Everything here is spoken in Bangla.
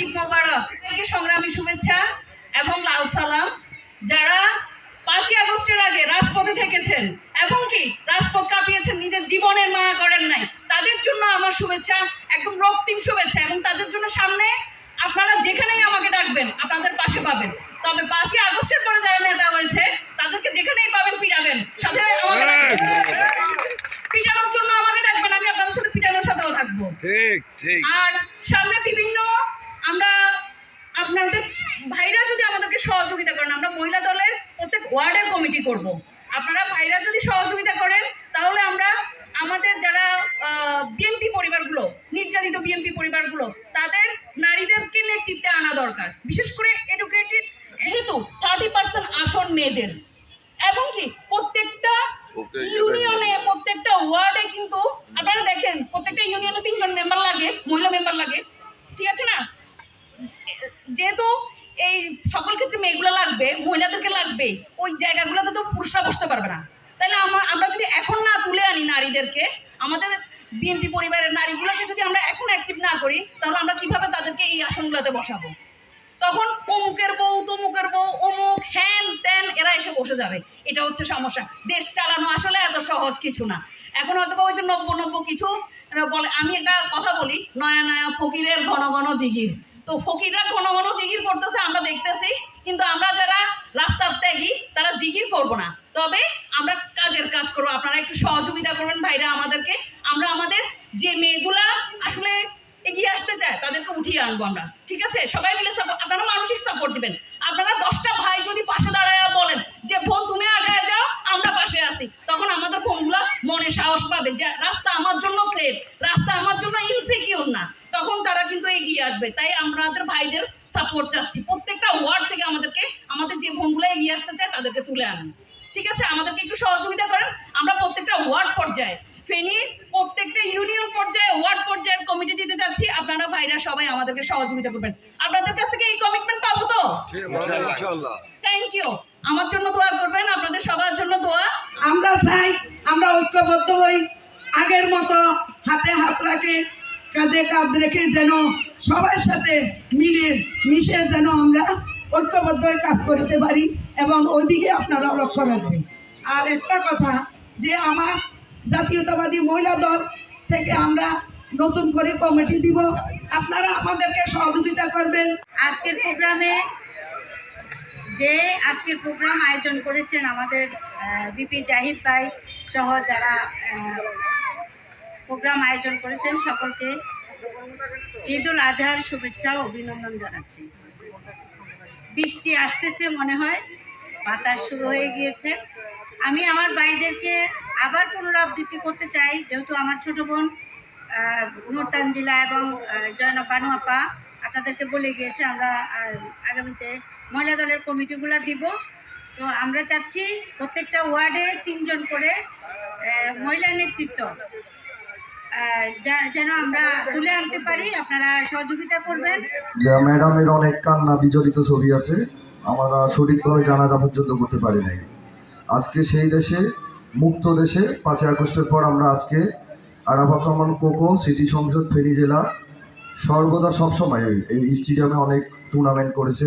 ঈদ মোবারক। সংগ্রামী শুভেচ্ছা এবং লাল সালাম। যারা পাঁচই আগস্টের আগে রাজপথে থেকেছেন এবং কি রাজপথ কাঁপিয়েছেন নিজের জীবনের মায়া করেন নাই তাদের জন্য আমার শুভেচ্ছা একদম রক্তিম শুভেচ্ছা এবং তাদের জন্য সামনে আপনারা যেখানেই আমাকে ডাকবেন আপনাদের পাশে পাবেন। তবে পাঁচই আগস্টের পরে যারা নেতা হয়েছে তাদেরকে যেখানেই পাবেন পিটাবেন সাথে পিটানোর জন্য আমাকে ডাকবেন আমি আপনাদের সাথে পিটানোর সাথেও থাকব। ঠিক ঠিক। আর সামনে বিভিন্ন আমরা আপনাদের ভাইরা যদি আমাদেরকে সহযোগিতা করেন আমরা মহিলা দলের প্রত্যেক ওয়ার্ডের কমিটি করব। আপনারা ভাইরা যদি সহযোগিতা করেন তাহলে আমরা আমাদের যারা বিএনপি পরিবারগুলো নির্যাতিত বিএনপি পরিবারগুলো তাদের নারীদেরকে নেতৃত্বে আনা দরকার। বিশেষ করে এডুকেটেড যেহেতু থার্টি পার্সেন্ট আসন মেয়েদের। এবং কি প্রত্যেকটা ইউনিয়নে প্রত্যেকটা ওয়ার্ডে কিন্তু আপনারা দেখেন প্রত্যেকটা ইউনিয়নে তিনজন মেম্বার লাগে মহিলা মেম্বার লাগে ঠিক আছে না যেহেতু এই সকল ক্ষেত্রে মেয়েগুলো লাগবে, মহিলাদেরকে লাগবে, ওই জায়গাগুলোতে তো পুরুষরা বসতে পারবে না। তাহলে আমরা যদি এখন না তুলে আনি নারীদেরকে, আমাদের বিএনপি পরিবারের নারীগুলোকে যদি আমরা এখন অ্যাক্টিভ না করি, তাহলে আমরা কীভাবে তাদেরকে এই আসনগুলোতে বসাবো? তখন অমুকের বউ, তমুকের বউ, অমুক হ্যান ত্যান এরা এসে বসে যাবে। এটা হচ্ছে সমস্যা। দেশ চালানো আসলে এত সহজ কিছু না। এখন হয়তো বা ওই যে নব্য নব্য কিছু বলে, আমি একটা কথা বলি, নয়া নয়া ফকিরের ঘন ঘন জিগির। তো ফকিররা কোনো ঘন জিগির করতেছে, আমরা দেখতেছি। কিন্তু আমরা যারা রাস্তার ত্যাগী, তারা জিগির করব না। তবে আমরা কাজের কাজ করব। আপনারা একটু সহযোগিতা করবেন ভাইরা আমাদেরকে। আমরা আমাদের যে মেয়েগুলা আসলে এগিয়ে আসতে চায়, তাদেরকে উঠিয়ে আনব আমরা। ঠিক আছে? সবাই মিলে support- আপনারা মানসিক সাপোর্ট দিবেন। আপনারা দশটা ভাই যদি পাশে দাঁড়ায় বলেন যে, বোন, তুমি আগে যাও, আমরা পাশে আসি তখন আমাদের বোনগুলা মনে সাহস পাবে যে, রাস্তা আমার জন্য সেফ রাস্তা আমার জন্য ইনসিকিউর না। এগিয়ে আসবে। তাই আমাদের ভাইদের সাপোর্ট চাচ্ছি। প্রত্যেকটা ওয়ার্ড থেকে আমাদেরকে আমাদের যে বোনগুলো এগিয়ে আসতে চায় তাদেরকে তুলে আনুন। ঠিক আছে? আমাদেরকে একটু সহযোগিতা করেন। আমরা প্রত্যেকটা ওয়ার্ড পর্যায়ে ফেনী প্রত্যেকটা ইউনিয়ন পর্যায়ে ওয়ার্ড পর্যায়ের কমিটি দিতে চাচ্ছি আপনারা ভাইরা সবাই আমাদেরকে সহযোগিতা করবেন। আপনাদের কাছ থেকে এই কমিটমেন্ট পাবো তো? থ্যাংক ইউ আমার জন্য দোয়া করবেন আপনাদের সবার জন্য দোয়া। আমরা চাই আমরা ঐক্যবদ্ধ হই আগের মতো হাতে হাত রাখে কাঁধে কাঁধ রেখে যেন সবার সাথে মিলে, মিশে যেন আমরা ঐক্যবদ্ধ কাজ করতে পারি এবং ওইদিকে আপনারা লক্ষ্য রাখবেন। আর একটা কথা, যে আমার জাতীয়তাবাদী মহিলা দল থেকে আমরা নতুন করে কমিটি দিব, আপনারা আমাদেরকে সহযোগিতা করবেন। আজকের প্রোগ্রামে যে আজকের প্রোগ্রাম আয়োজন করেছেন আমাদের বিপি জাহিদ ভাই সহ যারা প্রোগ্রাম আয়োজন করেছেন সকলকে ঈদ উল আজহার শুভেচ্ছা অভিনন্দন জানাচ্ছি। বৃষ্টি আসতেছে মনে হয় বাতাস শুরু হয়ে গিয়েছে। আমি আমার ভাইদেরকে আবার পুনরাবৃত্তি করতে চাই যেহেতু আমার ছোট বোন আহ, নূর তানজিলা এবং জয়নব বানু আপা আপনাদেরকে বলে গিয়েছে আমরা আগামীতে মহিলা দলের কমিটিগুলো দিব। তো আমরা চাচ্ছি প্রত্যেকটা ওয়ার্ডে তিনজন করে মহিলা নেতৃত্ব যেন আমরা তুলে আনতে পারি, আপনারা সহযোগিতা করবেন। ম্যাডামের অনেক কান্না বিজড়িত ছবি আছে। আমরা সঠিকভাবে জানাজা পর্যন্ত করতে পারি নাই। আজকে সেই দেশে, মুক্ত দেশে, পাঁচই আগস্টের পর আমরা আজকে আরাফাত কোকো, সিটি সংসদ, ফেনী জেলা সর্বদা সবসময় এই স্টেডিয়ামে অনেক টুর্নামেন্ট করেছে